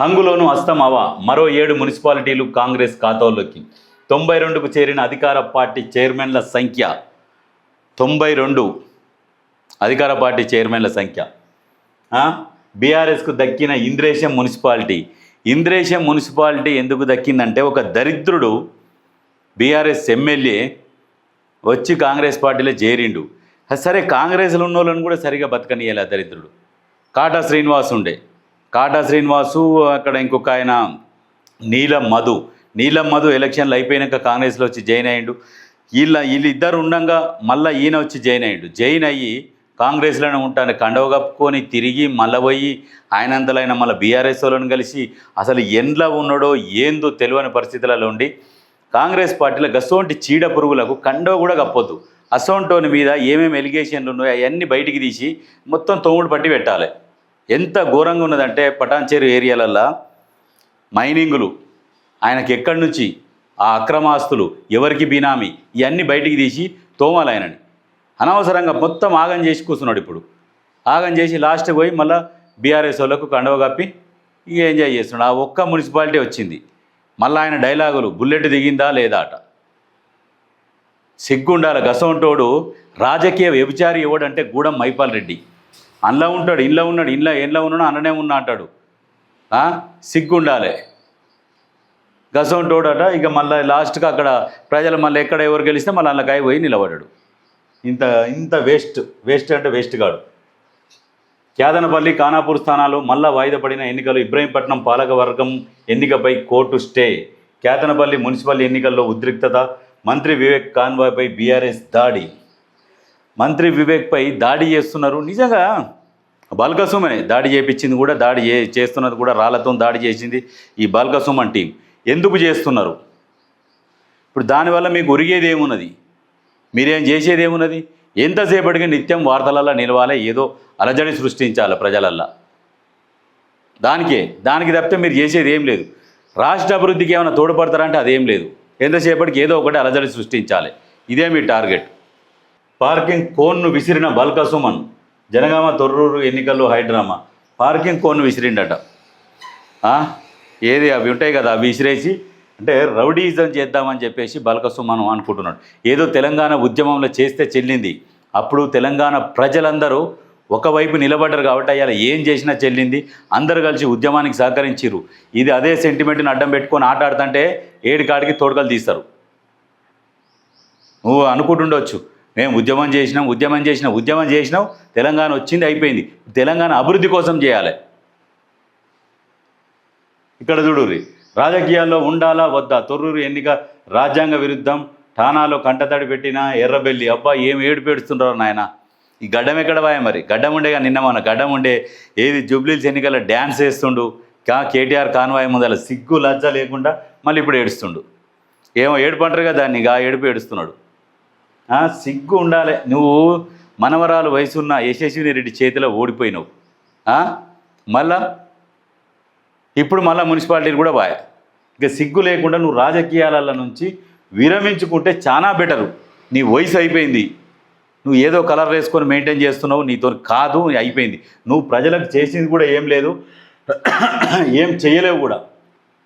హంగులోను అస్తమవా. మరో ఏడు మున్సిపాలిటీలు కాంగ్రెస్ ఖాతాలోకి తొంభై రెండుకు చేరిన అధికార పార్టీ చైర్మన్ల సంఖ్య. తొంభై రెండు అధికార పార్టీ చైర్మన్ల సంఖ్య. బీఆర్ఎస్కు దక్కిన ఇంద్రేశం మున్సిపాలిటీ. ఇంద్రేశం మున్సిపాలిటీ ఎందుకు దక్కిందంటే ఒక దరిద్రుడు బీఆర్ఎస్ ఎమ్మెల్యే వచ్చి కాంగ్రెస్ పార్టీలో చేరిండు. సరే కాంగ్రెస్లో ఉన్న వాళ్ళని కూడా సరిగా బతకనియాలి ఆ దరిద్రుడు. కాటా శ్రీనివాస్ ఉండే కాటా శ్రీనివాసు అక్కడ ఇంకొక ఆయన నీలం మధు. నీలం మధు ఎలక్షన్లు అయిపోయినాక కాంగ్రెస్లో వచ్చి జాయిన్ అయ్యిండు. వీళ్ళ వీళ్ళిద్దరు ఉండగా మళ్ళీ ఈయన వచ్చి జాయిన్ అయ్యిండు. జాయిన్ అయ్యి కాంగ్రెస్లోనే ఉంటాను. కండవ కప్పుకొని తిరిగి మళ్ళీ పోయి ఆయనంతలైన మళ్ళీ బీఆర్ఎస్ వాళ్ళని కలిసి అసలు ఎండ్లో ఉన్నాడో ఏందో తెలియని పరిస్థితులలో ఉండి కాంగ్రెస్ పార్టీలో గసోంటి చీడ పురుగులకు కండవ కూడా కప్పొద్దు. అసోంటోని మీద ఏమేమి ఎలిగేషన్లు ఉన్నాయో అవన్నీ బయటికి తీసి మొత్తం తోముడు పట్టి పెట్టాలి. ఎంత ఘోరంగా ఉన్నదంటే పటాన్చేరు ఏరియాలల్లో మైనింగులు ఆయనకి ఎక్కడి నుంచి ఆ అక్రమాస్తులు ఎవరికి బినామీ ఇవన్నీ బయటికి తీసి తోమాలి ఆయనని. అనవసరంగా మొత్తం ఆగం చేసి కూర్చున్నాడు ఇప్పుడు. ఆగం చేసి లాస్ట్ పోయి మళ్ళీ బీఆర్ఎస్ వాళ్ళకు కండవ కప్పి ఇక ఎంజాయ్ చేస్తున్నాడు. ఆ ఒక్క మున్సిపాలిటీ వచ్చింది. మళ్ళీ ఆయన డైలాగులు బుల్లెట్ దిగిందా లేదా అట. సిగ్గుండాల గసంటోడు రాజకీయ వ్యభిచారి ఎవడంటే గూడెం మైపాల్ రెడ్డి. అందులో ఉంటాడు ఇంట్లో ఉన్నాడు ఇంట్లో ఇంట్లో ఉన్నాడు అన్ననే ఉన్నా అంటాడు. ఆ? సిగ్గుండాలి. గసంటోడట ఇక మళ్ళీ లాస్ట్కి అక్కడ ప్రజలు మళ్ళీ ఎక్కడ ఎవరు గెలిస్తే మళ్ళీ అందులో కాయపోయి నిలబడ్డాడు. ఇంత ఇంత వేస్ట్ వేస్ట్ అంటే వేస్ట్ కాడు క్యాదనపల్లి ఖానాపూర్ స్థానాలు మళ్ళా వాయిదా పడిన ఎన్నికలు ఇబ్రహీంపట్నం పాలకవర్గం ఎన్నికపై కోర్టు స్టే. క్యాతనపల్లి మున్సిపల్ ఎన్నికల్లో ఉద్రిక్తత మంత్రి వివేక్ కాన్వాయ్పై బీఆర్ఎస్ దాడి. మంత్రి వివేక్పై దాడి చేస్తున్నారు. నిజంగా బాల్కసుమనే దాడి చేపించింది కూడా దాడి చే చేస్తున్నది కూడా రాళ్ళతో దాడి చేసింది ఈ బాల్కసుమన్ టీం. ఎందుకు చేస్తున్నారు? ఇప్పుడు దానివల్ల మీకు ఒరిగేది ఏమున్నది? మీరేం చేసేది ఏమున్నది? ఎంతసేపటికి నిత్యం వార్తలల్లో నిలవాలి ఏదో అలజడి సృష్టించాలి ప్రజలల్లా. దానికే దానికి తప్పితే మీరు చేసేది ఏం లేదు. రాష్ట్ర అభివృద్ధికి ఏమైనా తోడ్పడతారంటే అదేం లేదు. ఎంతసేపటికి ఏదో ఒకటి అలజడి సృష్టించాలి. ఇదే మీ టార్గెట్. పార్కింగ్ కోన్ను విసిరిన బల్క సుమన్ జనగామ తొర్రూరు ఎన్నికల్లో హైడ్రామా పార్కింగ్ కోన్ను విసిరిండట. ఏది అవి ఉంటాయి కదా అవి విసిరేసి అంటే రౌడీజం చేద్దామని చెప్పేసి బల్క సుమన్ అనుకుంటున్నాడు. ఏదో తెలంగాణ ఉద్యమంలో చేస్తే చెల్లింది. అప్పుడు తెలంగాణ ప్రజలందరూ ఒకవైపు నిలబడ్డారు కాబట్టి అయ్యాల ఏం చేసినా చెల్లింది. అందరు కలిసి ఉద్యమానికి సహకరించిర్రు. ఇది అదే సెంటిమెంట్ని అడ్డం పెట్టుకొని ఆట ఆడుతుంటే ఏడు కాడికి తోడుకలు తీస్తారు. నువ్వు అనుకుంటుండొచ్చు. మేము ఉద్యమం చేసినాం ఉద్యమం చేసినాం ఉద్యమం చేసినాం తెలంగాణ వచ్చింది అయిపోయింది. తెలంగాణ అభివృద్ధి కోసం చేయాలి. ఇక్కడ చూడుర్రి రాజకీయాల్లో ఉండాలా వద్దా? తొర్రూరు ఎన్నిక రాజ్యాంగ విరుద్ధం ఠానాలో కంటతడి పెట్టిన ఎర్రబెల్లి అబ్బా ఏం ఏడు పెడుతుండ్రో నాయన? ఈ గడ్డం ఎక్కడ వాయ మరి? గడ్డం ఉండేగా నిన్న మన గడ్డం ఉండే ఏది జూబ్లీస్ ఎన్నికల డ్యాన్స్ వేస్తుండు కా కేటీఆర్ కాన్వాయ్ ముందల సిగ్గు లజ్జ లేకుండా మళ్ళీ ఇప్పుడు ఏడుస్తుండు. ఏమో ఏడుపంటారు కదా దాన్ని గా ఏడుపు ఏడుస్తున్నాడు. సిగ్గు ఉండాలి. నువ్వు మనవరాలు వయసున్న యశస్విని రెడ్డి చేతిలో ఓడిపోయినావు. మళ్ళా? ఇప్పుడు మళ్ళీ మున్సిపాలిటీలు కూడా బాయ్ ఇక సిగ్గు లేకుండా నువ్వు రాజకీయాల నుంచి విరమించుకుంటే చాలా బెటరు. నీ వయసు అయిపోయింది. నువ్వు ఏదో కలర్ వేసుకొని మెయింటైన్ చేస్తున్నావు నీతో కాదు అయిపోయింది. నువ్వు ప్రజలకు చేసింది కూడా ఏం లేదు. ఏం చేయలేవు కూడా.